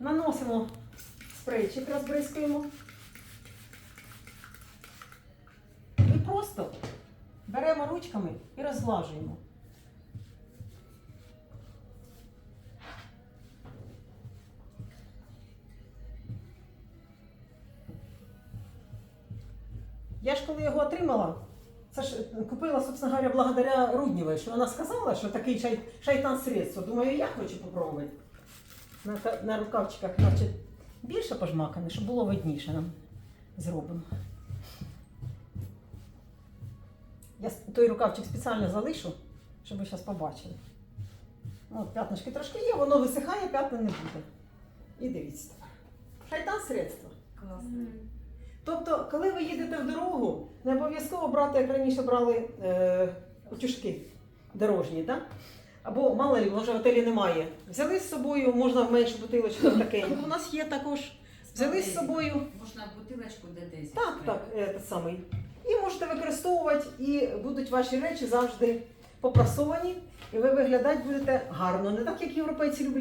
Наносимо спрейчик, розбризкуємо. І просто беремо ручками і розглажуємо. Я ж коли його отримала, це ж е, купила, собственно говоря, благодаря Руднєвій, що вона сказала, що такий шайтан средство. Думаю, я хочу попробувати. На, на рукавчиках, значить, більше пожмакане, щоб було видніше нам зробимо. Я той рукавчик спеціально залишу, щоб ви зараз побачили. От, п'ятнишки трошки є, воно висихає, п'ятна не буде. І дивіться. Шайтан средство. Класно. Тобто, коли ви їдете в дорогу, не обов'язково брати, як раніше брали е, утюжки дорожні, да? Або мало ли, може в готелі немає. Взяли з собою, можна в меншу бутилочку таке. У нас є також. Взяли з собою. Можна бутилочку де 10. Так, так, е, самий. І можете використовувати, і будуть ваші речі завжди попрасовані, і ви виглядати будете гарно, не так, як європейці люблять.